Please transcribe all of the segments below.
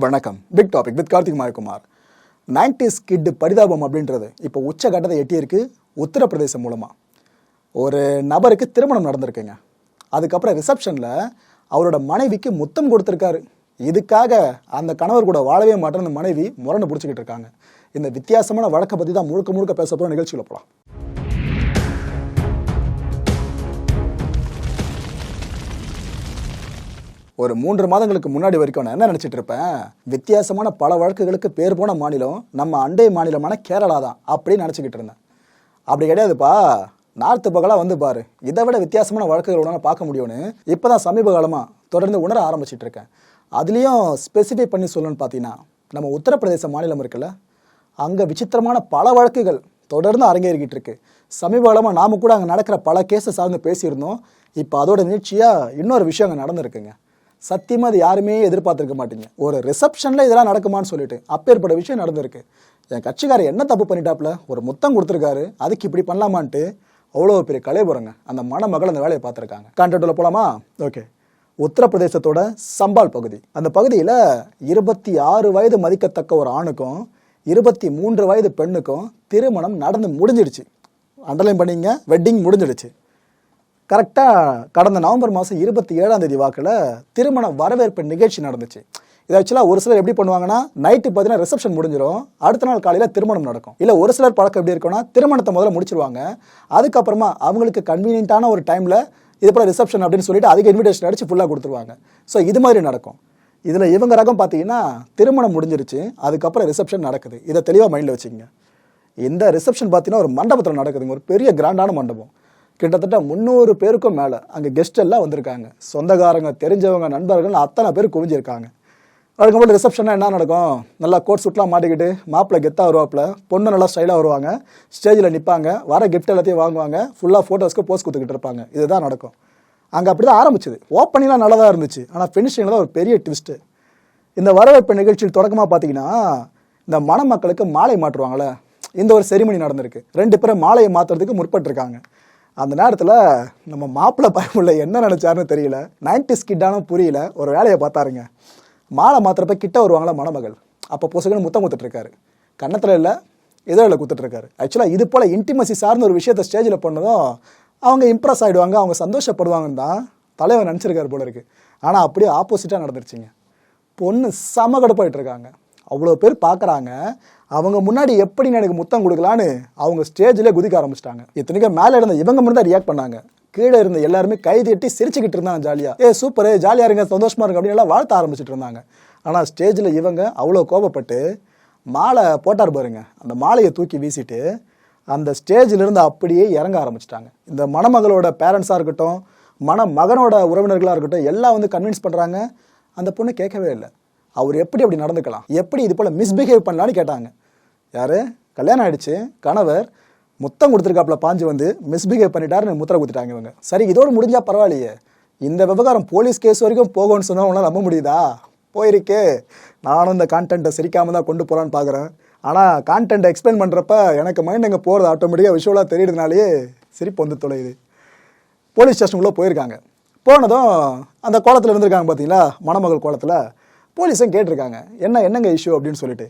வணக்கம். Big topic with Karthik Mayakumar. Nineties kid பரிதாபம் அப்படின்றது இப்போ உச்சகட்டத்தை எட்டியிருக்கு உத்தரப்பிரதேசம் மூலமாக ஒரு நபருக்கு திருமணம் நடந்திருக்குங்க. அதுக்கப்புறம் ரிசப்ஷனில் அவரோட மனைவிக்கு முத்தம் கொடுத்துருக்காரு. இதுக்காக அந்த கணவர் கூட வாழவே மாட்டேன்னு அந்த மனைவி முரண்டு பிடிச்சிக்கிட்டு இருக்காங்க. இந்த வித்தியாசமான வழக்கை பற்றி தான் முழுக்க முழுக்க பேச போகிற நிகழ்ச்சியில் போகலாம் ஒரு மூன்று மாதங்களுக்கு முன்னாடி வரைக்கும் நான் என்ன நினச்சிட்டு இருப்பேன்? வித்தியாசமான பல வழக்குகளுக்கு பேர் போன மாநிலம் நம்ம அண்டை மாநிலமான கேரளா தான் அப்படின்னு நினச்சிக்கிட்டு இருந்தேன். அப்படி கிடையாதுப்பா. நார்த்து பகலாக வந்து பாரு. இதை விட வித்தியாசமான வழக்குகள் உடனே பார்க்க முடியும்னு இப்போ தான் சமீப காலமாக தொடர்ந்து உணர ஆரம்பிச்சிட்டு இருக்கேன். அதுலேயும் ஸ்பெசிஃபை பண்ணி சொல்லணும்னு பார்த்தீங்கன்னா நம்ம உத்தரப்பிரதேச மாநிலம் இருக்குல்ல அங்கே விசித்திரமான பல வழக்குகள் தொடர்ந்து அரங்கேறிக்கிட்டு இருக்கு. சமீப காலமாக நாம் கூட அங்கே நடக்கிற பல கேஸை சார்ந்து பேசியிருந்தோம். இப்போ அதோட நிகழ்ச்சியாக இன்னொரு விஷயம் அங்கே நடந்திருக்குங்க. சத்தியமாக அது யாருமே எதிர்பார்த்துருக்க மாட்டீங்க. ஒரு ரிசப்ஷனில் இதெல்லாம் நடக்குமான்னு சொல்லிட்டு அப்பேற்பட்ட விஷயம் நடந்திருக்கு. என் கட்சிக்காரர் என்ன தப்பு பண்ணிட்டாப்புல? ஒரு முத்தம் கொடுத்துருக்காரு. அதுக்கு இப்படி பண்ணலாமான்ட்டு அவ்வளோ பெரிய கலைபுரங்க அந்த மணமகள் அந்த வேலையை பார்த்துருக்காங்க. கான்ட்ராக்டில் போகலாமா ஓகே உத்தரப்பிரதேசத்தோட சம்பால் பகுதி. அந்த பகுதியில் இருபத்தி ஆறு வயது மதிக்கத்தக்க ஒரு ஆணுக்கும் இருபத்தி மூன்று வயது பெண்ணுக்கும் திருமணம் நடந்து முடிஞ்சிடுச்சு. அண்டர்லைன் பண்ணிங்க. வெட்டிங் முடிஞ்சிடுச்சு. கரெக்டாக கடந்த நவம்பர் மாதம் இருபத்தி ஏழாம் தேதி வாக்கில் திருமண வரவேற்பு நிகழ்ச்சி நடந்துச்சு. இது ஆக்சுவலாக ஒரு சிலர் எப்படி பண்ணுவாங்கன்னா நைட்டு பார்த்தீங்கன்னா ரிசப்ஷன் முடிஞ்சிடும் அடுத்த நாள் காலையில் திருமணம் நடக்கும். இல்லை ஒரு சிலர் பழக்கம் எப்படி இருக்கும்னா திருமணத்தை முதல்ல முடிச்சிருவாங்க. அதுக்கப்புறமா அவங்களுக்கு கன்வீனியன்ட்டான ஒரு டைமில் இது போல் ரிசப்ஷன் அப்படின்னு சொல்லிட்டு அதுக்கு இன்விடேஷன் அடித்து ஃபுல்லாக கொடுத்துருவாங்க. ஸோ இது மாதிரி நடக்கும். இதில் இவங்க ரகம் பார்த்தீங்கன்னா திருமணம் முடிஞ்சிருச்சு. அதுக்கப்புறம் ரிசப்ஷன் நடக்குது. இதை தெளிவாக மைண்டில் வச்சுக்கோங்க. இந்த ரிசப்ஷன் பார்த்தீங்கன்னா ஒரு மண்டபத்தில் நடக்குதுங்க. ஒரு பெரிய கிராண்டான மண்டபம். கிட்டத்தட்ட முந்நூறு பேருக்கும் மேலே அங்கே கெஸ்ட் எல்லாம் வந்திருக்காங்க. சொந்தக்காரங்க தெரிஞ்சவங்க நண்பர்கள் அத்தனை பேர் குவிஞ்சிருக்காங்க. அதுக்கப்புறம் ரிசப்ஷனாக என்ன நடக்கும்? நல்லா கோட் சுட்லாம் மாட்டிக்கிட்டு மாப்பிள்ளை கெத்தாக வருவாப்பில். பொண்ணு நல்லா ஸ்டைலாக வருவாங்க. ஸ்டேஜில் நிற்பாங்க வர கிஃப்ட் எல்லாத்தையும் வாங்குவாங்க. ஃபுல்லாக ஃபோட்டோஸ்க்கு போஸ்ட் கொடுத்துக்கிட்டு இருப்பாங்க. இதுதான் நடக்கும். அங்கே அப்படி தான் ஆரம்பிச்சது. ஓப்பனிங்லாம் நல்லா தான் இருந்துச்சு. ஆனால் ஃபினிஷிங்கில் தான் ஒரு பெரிய ட்விஸ்ட்டு இந்த வரவேற்பு நிகழ்ச்சியில் தொடக்கமாக பார்த்தீங்கன்னா இந்த மணமக்களுக்கு மாலை மாற்றுவாங்களே. இந்த ஒரு செரிமனி நடந்திருக்கு. ரெண்டு பேரும் மாலையை மாற்றுறதுக்கு முற்பட்டிருக்காங்க. அந்த நேரத்தில் நம்ம மாப்பிள்ளை பயமுள்ள என்ன நினச்சாருன்னு தெரியல. நைன்டி ஸ்கிட்டானும் புரியல. ஒரு வேலையை பார்த்தாருங்க. மாலை மாத்திரப்ப கிட்ட வருவாங்களா மணமகள். அப்போ பொசுகன்னு முத்தம் கொடுத்துட்ருக்காரு. கன்னத்தில் இல்லை இதழில் கொடுத்துட்ருக்காரு. ஆக்சுவலாக இது போல் இன்டிமசி சார்ந்த ஒரு விஷயத்தை ஸ்டேஜில் பண்ணதும் அவங்க இம்ப்ரெஸ் ஆகிடுவாங்க அவங்க சந்தோஷப்படுவாங்கன்னு தான் தலைவர் நினச்சிருக்காரு போல இருக்குது ஆனால் அப்படியே ஆப்போசிட்டாக நடந்துருச்சுங்க. பொண்ணு செம கடுப்பாயிட்டு இருக்காங்க. அவ்வளோ பேர் பார்க்குறாங்க அவங்க முன்னாடி எப்படி எனக்கு முத்தம் கொடுக்கலான்னு அவங்க ஸ்டேஜில் குதிக்க ஆரம்பிச்சிட்டாங்க. இத்தனைக்கும் மேலே இருந்த இவங்க மட்டும் தான் ரியாக்ட் பண்ணாங்க. கீழே இருந்த எல்லாருமே கை தட்டி சிரிச்சுக்கிட்டு இருந்தாங்க ஜாலியாக ஏ சூப்பர் ஜாலியாக இருங்க சந்தோஷமாக இருங்க அப்படின்னு எல்லாம் வாழ்த்த ஆரம்பிச்சிட்டு இருந்தாங்க. ஆனால் ஸ்டேஜில் இவங்க அவ்வளோ கோபப்பட்டு மாலை போட்டார் பாருங்க. அந்த மாலையை தூக்கி வீசிட்டு அந்த ஸ்டேஜில் இருந்து அப்படியே இறங்க ஆரம்பிச்சிட்டாங்க. இந்த மணமகளோட பேரண்ட்ஸாக இருக்கட்டும் மணமகனோட உறவினர்களாக இருக்கட்டும் எல்லாம் வந்து கன்வின்ஸ் பண்ணுறாங்க அந்த பொண்ணு கேட்கவே இல்லை. அவர் எப்படி அப்படி நடந்துக்கலாம்? எப்படி இது போல் மிஸ்பிஹேவ் பண்ணலான்னு கேட்டாங்க. யார்? கல்யாணம் ஆயிடுச்சு. கணவர் முத்தம் கொடுத்துருக்காப்புல பாஞ்சு வந்து மிஸ்பிஹேவ் பண்ணிட்டாருன்னு முத்திரை கொடுத்துட்டாங்க இவங்க. சரி இதோடு முடிஞ்சால் பரவாயில்லையே. இந்த விவகாரம் போலீஸ் கேஸ் வரைக்கும் போகும்னு சொன்னால் உங்களால் நம்ப முடியுதா? போயிருக்கே. நானும் இந்த கான்டென்ட்டை சிரிக்காமல் தான் கொண்டு போகலான்னு பார்க்குறேன் ஆனால் கான்டென்ட்டை எக்ஸ்பிளைன் பண்ணுறப்ப எனக்கு மைண்ட் எங்கே போகிறது ஆட்டோமேட்டிக்காக விஷுவலாக தெரியறதுனாலேயே சிரிப்பு வந்து தொலையுது. போலீஸ் ஸ்டேஷனுக்குள்ளே போயிருக்காங்க. போனதும் அந்த கோலத்தில் இருந்திருக்காங்க பார்த்தீங்களா மணமகள் கோலத்தில். போலீஸும் கேட்டிருக்காங்க. என்ன என்னங்க இஷ்யூ அப்படின்னு சொல்லிட்டு.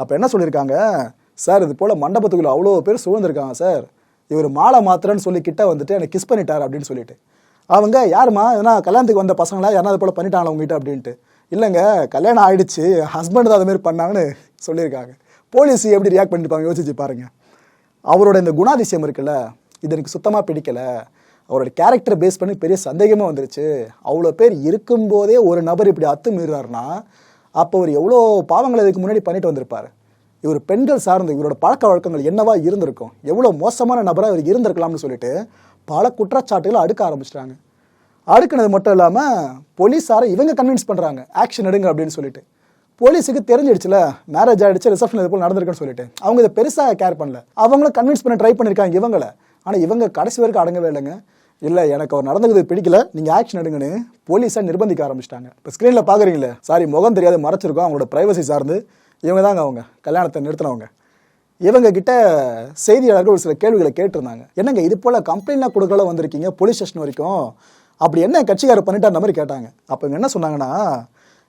அப்போ என்ன சொல்லியிருக்காங்க சார் இது போல் மண்டபத்துக்குள்ளே அவ்வளோ பேர் சூழ்ந்திருக்காங்க சார். இவர் மாலை மாத்திரன்னு சொல்லி கிட்ட வந்துட்டு எனக்கு கிஸ் பண்ணிட்டார் அப்படின்னு சொல்லிட்டு. அவங்க யாருமா ஏன்னா கல்யாணத்துக்கு வந்த பசங்களா? யாரா அது போல் பண்ணிட்டாங்களா உங்ககிட்ட? அப்படின்ட்டு. இல்லைங்க கல்யாணம் ஆயிடுச்சு. ஹஸ்பண்ட் தான் அதுமாரி மாதிரி பண்ணாங்கன்னு சொல்லியிருக்காங்க. போலீஸ் எப்படி ரியாக்ட் பண்ணியிருப்பாங்க யோசிச்சு பாருங்கள் அவரோட இந்த குணாதிசயம் இருக்குல்ல இது எனக்கு சுத்தமாக பிடிக்கல. அவரோட கேரக்டர் பேஸ் பண்ணி பெரிய சந்தேகமாக வந்துருச்சு. அவ்வளோ பேர் இருக்கும்போதே ஒரு நபர் இப்படி அத்து மீறுறாருன்னா அப்போ அவர் எவ்வளோ பாவங்களை இதுக்கு முன்னாடி பண்ணிட்டு வந்திருப்பார். இவர் பெண்கள் சார்ந்து இவரோட பழக்க வழக்கங்கள் என்னவா இருந்திருக்கும்? எவ்வளோ மோசமான நபராக இவர் இருந்திருக்கலாம்னு சொல்லிட்டு பல குற்றச்சாட்டுகளை அடுக்க ஆரம்பிச்சிட்டாங்க. அடுக்குனது மட்டும் இல்லாமல் போலீஸாரை இவங்க கன்வின்ஸ் பண்ணுறாங்க ஆக்ஷன் எடுங்க அப்படின்னு சொல்லிட்டு. போலீஸுக்கு தெரிஞ்சிடுச்சுல மேரேஜ் ஆகிடுச்சு ரிசப்ஷன் இது போல் நடந்திருக்குன்னு சொல்லிட்டு. அவங்க இதை பெருசாக கேர் பண்ணல. அவங்களும் கன்வின்ஸ் பண்ண ட்ரை பண்ணியிருக்காங்க இவங்களை. ஆனால் இவங்க கடைசி வரைக்கும் அடங்கவே இல்லைங்க. இல்லை எனக்கு அவர் நடந்தது பிடிக்கல. நீங்கள் ஆக்ஷன் எடுங்கன்னு போலீஸாக நிர்பந்திக்க ஆரம்பிச்சிட்டாங்க. இப்போ ஸ்க்ரீனில் பார்க்குறீங்களே சாரி முகம் தெரியாது மறைச்சிருக்கோம் அவங்களோட ப்ரைவசி சார்ந்து. இவங்க தாங்க அவங்க. கல்யாணத்தை நிறுத்தினவங்க. இவங்க கிட்ட செய்தியாளர்கள் ஒரு சில கேள்விகளை கேட்டிருந்தாங்க. என்னங்க இது போல் கம்ப்ளைண்ட்லாம் கொடுக்கல வந்திருக்கீங்க போலீஸ் ஸ்டேஷன் வரைக்கும்? அப்படி என்ன கட்சிக்காரர் பண்ணிட்டார் அந்த மாதிரி கேட்டாங்க. அப்போ இவங்க என்ன சொன்னாங்கன்னா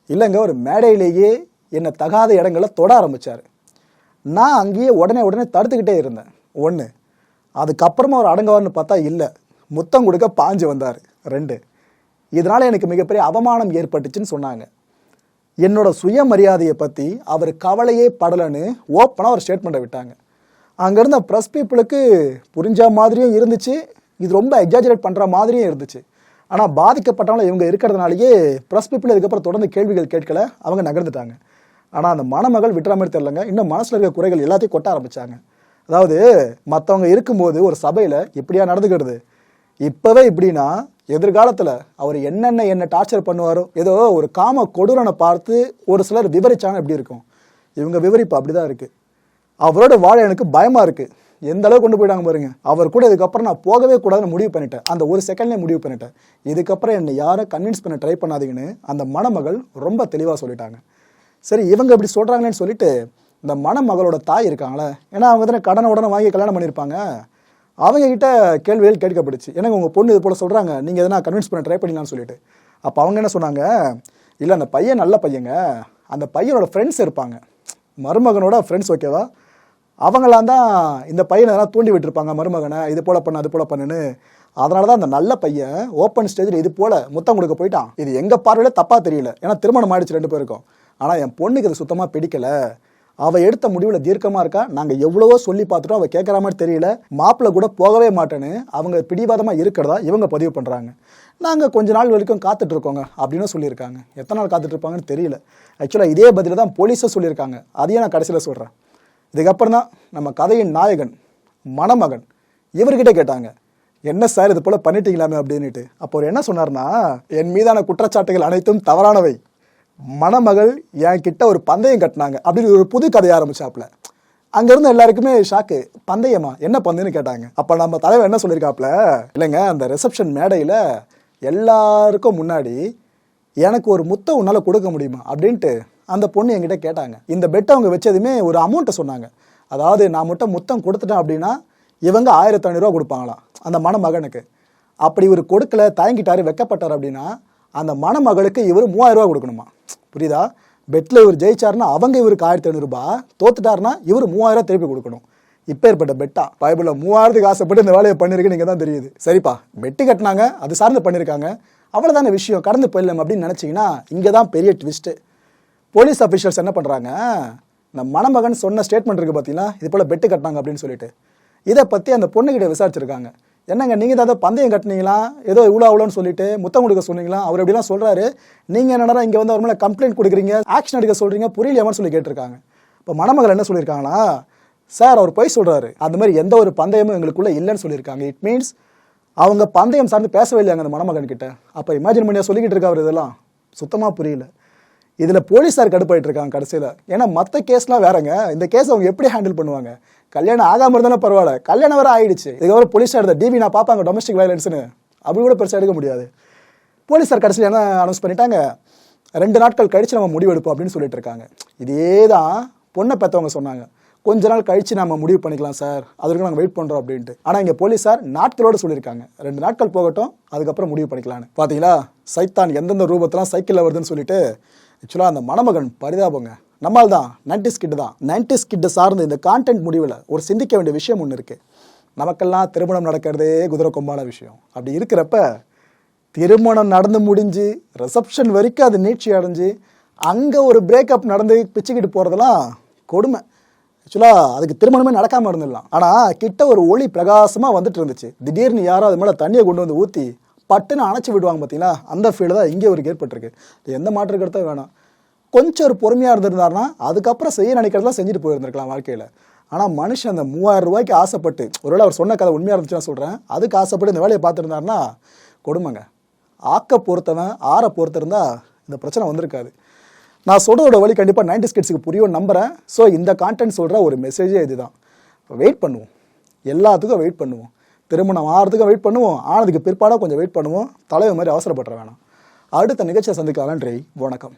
இல்லைங்க ஒரு மேடையிலேயே என்னை தகாத இடங்களை தொட ஆரம்பித்தார் நான் அங்கேயே உடனே உடனே தடுத்துக்கிட்டே இருந்தேன். ஒன்று அதுக்கப்புறமா அவர் அடங்குவார்னு பார்த்தா இல்லை. முத்தம் கொடுக்க பாஞ்சு வந்தார். ரெண்டு. இதனால் எனக்கு மிகப்பெரிய அவமானம் ஏற்பட்டுச்சுன்னு சொன்னாங்க. என்னோட சுயமரியாதையை பற்றி அவர் கவலையே படலைன்னு ஓப்பனாக ஒரு ஸ்டேட்மெண்ட்டை விட்டாங்க. அங்கேருந்த ப்ரெஸ் பீப்புளுக்கு புரிஞ்ச மாதிரியும் இருந்துச்சு. இது ரொம்ப எக்ஸாஜரேட் பண்ணுற மாதிரியும் இருந்துச்சு. ஆனால் பாதிக்கப்பட்டவங்கள இவங்க இருக்கிறதுனாலேயே ப்ரெஸ் பீப்புள் இதுக்கப்புறம் தொடர்ந்து கேள்விகள் கேட்கல அவங்க நகர்ந்துட்டாங்க. ஆனால் அந்த மணமகள் விட்டுற மாதிரி தெரிலங்க இன்னும் மனசில் இருக்க குறைகள் எல்லாத்தையும் கொட்ட ஆரம்பித்தாங்க அதாவது மற்றவங்க இருக்கும்போது ஒரு சபையில் இப்படியா நடந்துக்கிறது? இப்போவே இப்படின்னா எதிர்காலத்தில் அவர் என்னென்ன என்ன டார்ச்சர் பண்ணுவாரோ ஏதோ ஒரு காம கொடூரனை பார்த்து ஒரு சிலர் விவரிச்சாங்க எப்படி இருக்கும்? இவங்க விவரிப்பு அப்படிதான் இருக்கு. அவரோட வாழ எனக்கு பயமா இருக்கு. எந்த அளவுக்கு கொண்டு போயிட்டாங்க பாருங்க. அவர் கூட இதுக்கப்புறம் நான் போகவே கூடாதுன்னு முடிவு பண்ணிட்டேன். அந்த ஒரு செகண்ட்லேயே முடிவு பண்ணிட்டேன். இதுக்கப்புறம் என்னை யாரை கன்வின்ஸ் பண்ண ட்ரை பண்ணாதீங்கன்னு அந்த மணமகள் ரொம்ப தெளிவாக சொல்லிட்டாங்க. சரி இவங்க இப்படி சொல்கிறாங்களேன்னு சொல்லிட்டு இந்த மணமகளோட தாய் இருக்காங்களே. ஏன்னா அவங்க தானே கடனை உடனே வாங்கி கல்யாணம் பண்ணியிருப்பாங்க. அவங்க கிட்ட கேள்விகள் கேட்கப்படுச்சு எனக்கு உங்கள் பொண்ணு இது போல் சொல்கிறாங்க நீங்கள் எதனா கன்வின்ஸ் பண்ண ட்ரை பண்ணலாம்னு சொல்லிட்டு. அப்போ அவங்க என்ன சொன்னாங்க? இல்லை அந்த பையன் நல்ல பையங்க. அந்த பையனோட ஃப்ரெண்ட்ஸ் இருப்பாங்க. மருமகனோட ஃப்ரெண்ட்ஸ் ஓகேவா அவங்களாம் தான் இந்த பையனை எதனா தூண்டி விட்டுருப்பாங்க மருமகனை. இது போல் பண்ணு அது போல் பண்ணுன்னு. அதனால தான் அந்த நல்ல பையன் ஓப்பன் ஸ்டேஜில் இது போல் முத்தம் கொடுக்க போயிட்டான். இது எங்கள் பார்வையில் தப்பாக தெரியல. ஏன்னா திருமணம் ஆயிடுச்சு ரெண்டு பேருக்கும். ஆனால் என் பொண்ணுக்கு இது சுத்தமாக பிடிக்கலை. அவ எடுத்த முடிவில் தீர்க்கமாக இருக்கா? நாங்கள் எவ்வளவோ சொல்லி பார்த்துட்டோம். அவள் கேட்குற மாதிரி தெரியல. மாப்பிள்ளை கூட போகவே மாட்டேன்னு அவங்க பிடிவாதமாக இருக்கிறதா இவங்க பதிவு பண்ணுறாங்க நாங்கள் கொஞ்ச நாள் வரைக்கும் காத்துட்டு இருக்கோங்க அப்படின்னு சொல்லியிருக்காங்க. எத்தனை நாள் காத்துட்டு இருப்பாங்கன்னு தெரியல ஆக்சுவலாக இதே பதில தான் போலீஸும் சொல்லியிருக்காங்க. அதையும் நான் கடைசியில் சொல்கிறேன் இதுக்கப்புறம் தான் நம்ம கதையின் நாயகன் மணமகன் இவர்கிட்ட கேட்டாங்க. என்ன சார் இது போல பண்ணிட்டீங்களாமே? அப்படின்ட்டு அப்போ அவர் என்ன சொன்னார்னா என் மீதான குற்றச்சாட்டுகள் அனைத்தும் தவறானவை. மணமகள் என் கிட்ட ஒரு பந்தயம் கட்டினாங்க அப்படின்னு ஒரு புது கதையை ஆரம்பிச்சாப்ல அங்கேருந்து எல்லாருக்குமே ஷாக்கு பந்தயமா? என்ன பந்தயம்னு கேட்டாங்க. அப்போ நம்ம தலைவர் என்ன சொல்லியிருக்காப்ல இல்லைங்க அந்த ரிசப்ஷன் மேடையில் எல்லாருக்கும் முன்னாடி எனக்கு ஒரு முத்தம் உன்னால் கொடுக்க முடியுமா? அப்படின்ட்டு அந்த பொண்ணு என்கிட்ட கேட்டாங்க. இந்த பெட்டை அவங்க வச்சதுமே ஒரு அமௌண்ட்டை சொன்னாங்க. அதாவது நான் மட்டும் முத்தம் கொடுத்துட்டேன் அப்படின்னா இவங்க ஆயிரத்தி ஐநூறுரூவா கொடுப்பாங்களாம். அந்த மணமகனுக்கு. அப்படி இவர் கொடுக்கல தயங்கிட்டாரு வெக்கப்பட்டார் அப்படின்னா அந்த மணமகளுக்கு இவர் மூவாயிரம் ரூபா கொடுக்கணுமா? புரியுதா? பெட்டில் இவர் ஜெயிச்சாருன்னா அவங்க இவருக்கு ஆயிரத்தி ஐநூறுரூபா தோத்துட்டாருன்னா இவர் மூவாயிரம் திருப்பி கொடுக்கணும். இப்போ ஏற்பட்ட பெட்டா. பைபிளில் மூவாயிரத்துக்கு ஆசைப்பட்டு இந்த வேலையை பண்ணிருக்கு நீங்கள் தான் தெரியுது. சரிப்பா. பெட்டு கட்டினாங்க அது சார்ந்து பண்ணியிருக்காங்க. அவ்வளோதான விஷயம். கடந்து போயிடலாம் அப்படின்னு நினச்சிங்கன்னா இங்கே தான் பெரிய ட்விஸ்ட்டு போலீஸ் அஃபிஷியல்ஸ் என்ன பண்ணுறாங்க இந்த மணமகன் சொன்ன ஸ்டேட்மெண்ட் இருக்குது பார்த்தீங்கன்னா இது போல் பெட்டு கட்டினாங்க அப்படின்னு சொல்லிட்டு. இதை பற்றி அந்த பொண்ணுகிட்ட விசாரிச்சிருக்காங்க. என்னங்க நீங்கள் தான் பந்தயம் கட்டினீங்களா? ஏதோ இவ்வளோ அவ்வளோன்னு சொல்லிட்டு முத்தம் கொடுக்க சொன்னீங்களா? அவர் எப்படிலாம் சொல்கிறாரு நீங்கள் என்னடா இங்கே வந்து அவர் மேலே கம்ப்ளைண்ட் கொடுக்குறீங்க? ஆக்ஷன் எடுக்க சொல்கிறீங்க புரியலையாமன்னு சொல்லி கேட்டிருக்காங்க. இப்போ மணமகள் என்ன சொல்லியிருக்காங்களா? சார் அவர் போய் சொல்கிறாரு அந்த மாதிரி எந்த ஒரு பந்தயமும் எங்களுக்குள்ளே இல்லைன்னு சொல்லியிருக்காங்க. இட் மீன்ஸ் அவங்க பந்தயம் சார்ந்து பேசவே இல்லையாங்க அந்த மணமகன் கிட்ட. அப்போ இமேஜின் பண்ணியா சொல்லிக்கிட்டு இருக்கா இதெல்லாம்? சுத்தமாக புரியல. இதில் போலீஸார் கடுப்பாயிட்டு இருக்காங்க கடைசியில். ஏன்னா மற்ற கேஸ்லாம் வேறங்க. இந்த கேஸ் அவங்க எப்படி ஹேண்டில் பண்ணுவாங்க? கல்யாணம் ஆகாம இருந்தாலும் பரவாயில்ல. கல்யாணம் வர ஆயிடுச்சு. இதுக்கப்புறம் போலீஸ் எடுத்த டிவி நான் பார்ப்பாங்க டொமஸ்டிக் வயலன்ஸ்னு அப்படி கூட பெருசாக எடுக்க முடியாது. போலீஸார் கடைசியில் என்ன அனௌன்ஸ் பண்ணிட்டாங்க? ரெண்டு நாட்கள் கழித்து நம்ம முடிவெடுப்போம் அப்படின்னு சொல்லிட்டு இருக்காங்க. இதே தான் பொண்ணை பெற்றவங்க சொன்னாங்க. கொஞ்ச நாள் கழிச்சு நம்ம முடிவு பண்ணிக்கலாம் சார். அதுக்கு நாங்கள் வெயிட் பண்ணுறோம் அப்படின்ட்டு. ஆனால் இங்கே போலீஸார் நாட்களோடு சொல்லியிருக்காங்க. ரெண்டு நாட்கள் போகட்டும் அதுக்கப்புறம் முடிவு பண்ணிக்கலான்னு பார்த்தீங்களா சைத்தான் எந்தெந்த ரூபத்தெல்லாம் சைக்கிளில் வருதுன்னு சொல்லிட்டு ஆக்சுவலாக அந்த மணமகன் பரிதாபங்க. நம்மால் தான் நைன்டிஸ் கிட்டு தான். நைன்டிஸ் கிட்ட சார்ந்த இந்த கான்டென்ட் முடிவில் ஒரு சிந்திக்க வேண்டிய விஷயம் ஒன்று இருக்குது நமக்கெல்லாம் திருமணம் நடக்கிறதே குதிரை கொம்பான விஷயம். அப்படி இருக்கிறப்ப திருமணம் நடந்து முடிஞ்சு ரிசப்ஷன் வரைக்கும் அது நீட்சி அடைஞ்சு அங்கே ஒரு பிரேக்கப் நடந்து பிச்சுக்கிட்டு போகிறதெல்லாம் கொடுமை. ஆக்சுவலாக அதுக்கு திருமணமே நடக்காமல் இருந்துடலாம். ஆனால் கிட்ட ஒரு ஒளி பிரகாசமாக வந்துட்டு இருந்துச்சு. திடீர்னு யாரோ அது மேலே தண்ணியை கொண்டு வந்து ஊற்றி பட்டுன்னு அணைச்சி விடுவாங்க பார்த்தீங்களா அந்த ஃபீல்டு தான் இங்கே ஒரு ஏற்பட்டிருக்கு. எந்த மாற்று கருத்தும் வேணாம். கொஞ்சம் ஒரு பொறுமையாக இருந்திருந்தாருன்னா அதுக்கப்புறம் செய்ய நினைக்கிறதெல்லாம் செஞ்சுட்டு போயிருந்திருக்கலாம் வாழ்க்கையில். ஆனால் மனுஷன் அந்த மூவாயிரம் ரூபாய்க்கு ஆசைப்பட்டு ஒருவேளை அவர் சொன்ன கதை உண்மையாக இருந்துச்சுன்னா சொல்கிறேன் அதுக்கு ஆசைப்பட்டு இந்த வேலையை பார்த்துருந்தாருன்னா கொடுமைங்க. ஆக்க பொறுத்தவன் ஆற பொறுத்திருந்தா இந்த பிரச்சனை வந்திருக்காது. நான் சொல்கிறதோட வழி கண்டிப்பாக நைன்டி ஸ்கிட்ஸுக்கு புரியும் நம்புகிறேன் ஸோ இந்த கான்டென்ட் சொல்கிற ஒரு மெசேஜே இதுதான். வெயிட் பண்ணுவோம். எல்லாத்துக்கும் வெயிட் பண்ணுவோம். திருமணம் ஆகிறதுக்கும் வெயிட் பண்ணுவோம். ஆனதுக்கு பிற்பாடாக கொஞ்சம் வெயிட் பண்ணுவோம். தலைவர் மாதிரி அவசரப்பட்டுற வேணாம். அடுத்த நிகழ்ச்சியை சந்திக்கலாம். நன்றி. வணக்கம்.